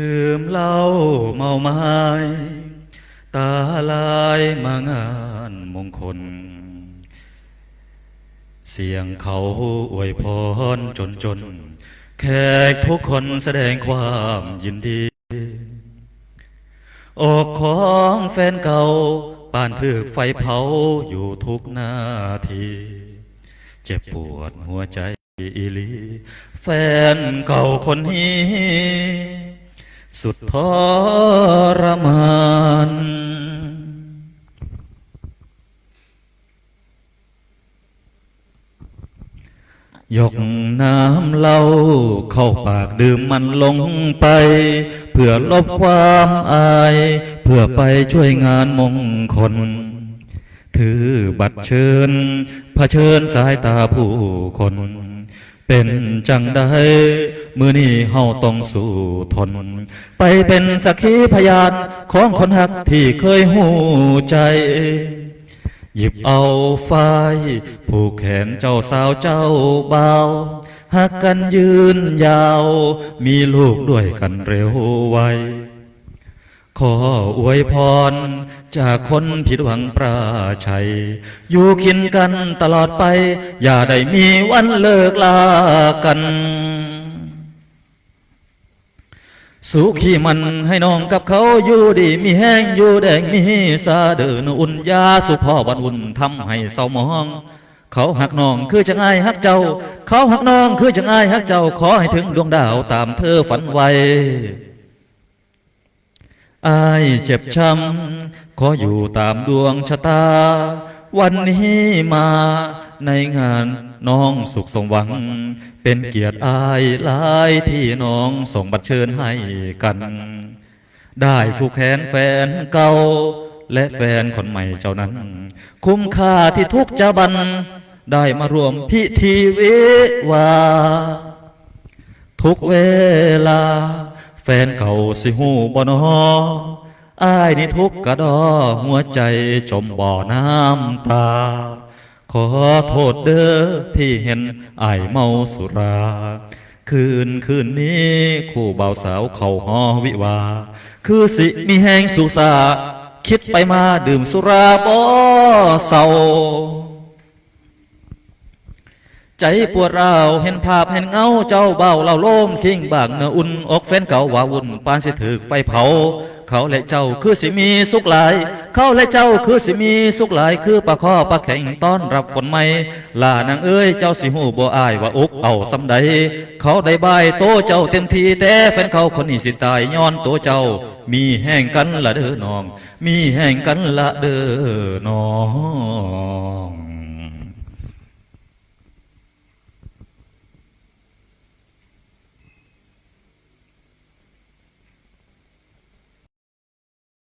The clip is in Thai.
ดื่มเหล้าเมาไม้ ตาลายมางานมงคล เสียงเขาอวยพรจนจน แขกทุกคนแสดงความยินดี อกของแฟนเก่าป่านถึกไฟเผาอยู่ทุกนาที เจ็บปวดหัวใจอีลี แฟนเก่าคนนี้ สุดทรมานยกน้ำเหล้าเข้าปากดื่มมันลงไป เพื่อลบความอาย เพื่อไปช่วยงานมงคล ถือบัตรเชิญเผชิญสายตาผู้คน เป็นจังได้มือนี้เฮาต้องสู้ทน ไปเป็นสักขีพยานของคนหักที่เคยหูใจ หยิบเอาไฟผูกแขนเจ้าสาวเจ้าบ่าวหักกันยืนยาว มีลูกด้วยกันเร็วไว ขออวยพร จากคนผิดหวังปราชัย อยู่กินกันตลอดไป อย่าได้มีวันเลิกลากัน สุขีมันให้น้องกับเขาอยู่ดีมีแห้งอยู่แดงมีสาเดินอุ่นยาสุขพ่อวันอุ่นทำให้เศร้ามองเขาหักน้องคือจังไอายหักเจ้า เขาหักน้องคือจังไอายหักเจ้า ขอให้ถึงดวงดาวตามเธอฝันไว อายเจ็บช้ำขออยู่ตามดวงชะตา วันนี้มาในงานน้องสุขสมหวัง เป็นเกียรติอายหลายที่น้องส่งบัตรเชิญให้กัน ได้ผู้แขนแฟนเก่า และแฟนคนใหม่เจ้านั้น คุ้มค่าที่ทุกจะบัน ได้มารวมพิธีวิวา ทุกเวลา แฟนเก่าสิหูบ่นออายนี่ทุกกระดอหัวใจจมบ่อน้ำตา ขอโทษเด้อที่เห็นอายเมาสุรา คืนคืนนี้คู่บ่าวสาวเขาหอวิวา คือสิมีแหงสุสา คิดไปมาดื่มสุราบ่เศร้า ใจปวดร้าวเห็นภาพเห็นเงาเจ้าเบาเล่าโล่มคิงบางเนื้ออุ่นอกแฟนเก่าว่าวุ่นปานสิถึกไฟเผา เขาและเจ้าคือสิมีสุขหลาย เขาและเจ้าคือสิมีสุขหลายคือปลาข้อปลาแข็งต้อนรับฝนใหม่ลานางเอ้ยเจ้าสิหูบ่อายว่าอกเอาสำใดเขาได้บายโตเจ้าเต็มทีแต่แฟนเขาคนนี้สิตายย้อนโตเจ้า มีแห่งกันละเด้อน้อง มีแห่งกันละเด้อน้อง